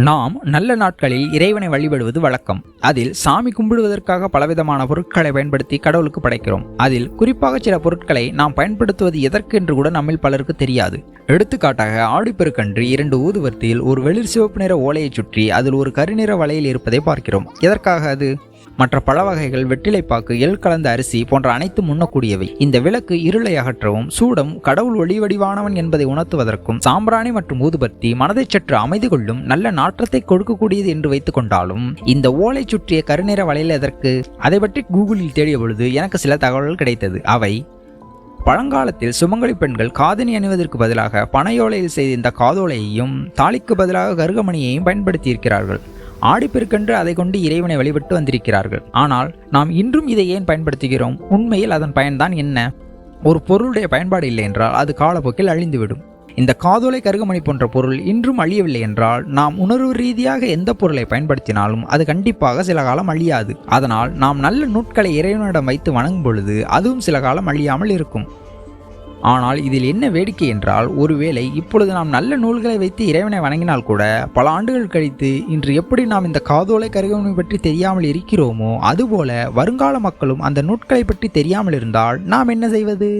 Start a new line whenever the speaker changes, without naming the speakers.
நாம் நல்ல நாட்களில் இறைவனை வழிபடுவது வழக்கம். அதில் சாமி கும்பிடுவதற்காக பலவிதமான பொருட்களை பயன்படுத்தி கடவுளுக்கு படைக்கிறோம். அதில் குறிப்பாக சில பொருட்களை நாம் பயன்படுத்துவது எதற்கு என்று கூட நம்மில் பலருக்கு தெரியாது. எடுத்துக்காட்டாக ஆடிப்பெருக்கன்று இரண்டு ஊதுவர்த்தியில் ஒரு வெளிர் சிவப்பு நிற ஓலையை சுற்றி அதில் ஒரு கருநிற வலையில் இருப்பதை பார்க்கிறோம். எதற்காக அது? மற்ற பழ வகைகள் வெற்றிலைப்பாக்கு எள் கலந்த அரிசி போன்ற அனைத்தும் உண்ணக்கூடியவை. இந்த விளக்கு இருளை அகற்றவும் சூடம் கடவுள் ஒளிவடிவானவன் என்பதை உணர்த்துவதற்கும் சாம்பிராணி மற்றும் ஊதுபத்தி மனதை சற்று அமைதி கொள்ளும் நல்ல நாற்றத்தை கொடுக்கக்கூடியது என்று வைத்துக் கொண்டாலும் இந்த ஓலை சுற்றிய கருநிற வளையல் எதற்கு? அதை பற்றி கூகுளில் தேடிய பொழுது எனக்கு சில தகவல்கள் கிடைத்தது. அவை பழங்காலத்தில் சுமங்கலி பெண்கள் காதணி அணிவதற்கு பதிலாக பனையோலையில் செய்த இந்த காதோலையையும் தாலிக்கு பதிலாக கருகமணியையும் பயன்படுத்தியிருக்கிறார்கள். ஆடிப்பெருக்கென்று அதை கொண்டு இறைவனை வழிபட்டு வந்திருக்கிறார்கள். ஆனால் நாம் இன்றும் இதை ஏன் பயன்படுத்துகிறோம்? உண்மையில் அதன் பயன்தான் என்ன? ஒரு பொருளுடைய பயன்பாடு இல்லை என்றால் அது காலப்போக்கில் அழிந்துவிடும். இந்த காதோலை கருகமணி போன்ற பொருள் இன்றும் அழியவில்லை என்றால் நாம் உணர்வு ரீதியாக எந்த பொருளை பயன்படுத்தினாலும் அது கண்டிப்பாக சில காலம் அழியாது. அதனால் நாம் நல்ல நூட்களை இறைவனிடம் வைத்து வணங்கும் பொழுது அதுவும் சில காலம் அழியாமல் இருக்கும். ஆனால் இதில் என்ன வேடிக்கை என்றால் ஒருவேளை இப்பொழுது நாம் நல்ல நூல்களை வைத்து இறைவனை வணங்கினால் கூட பல ஆண்டுகள் கழித்து இன்று எப்படி நாம் இந்த காதோலை கருகவனை பற்றி தெரியாமல் இருக்கிறோமோ அதுபோல வருங்கால மக்களும் அந்த நூட்களை பற்றி தெரியாமல் இருந்தால் நாம் என்ன செய்வது?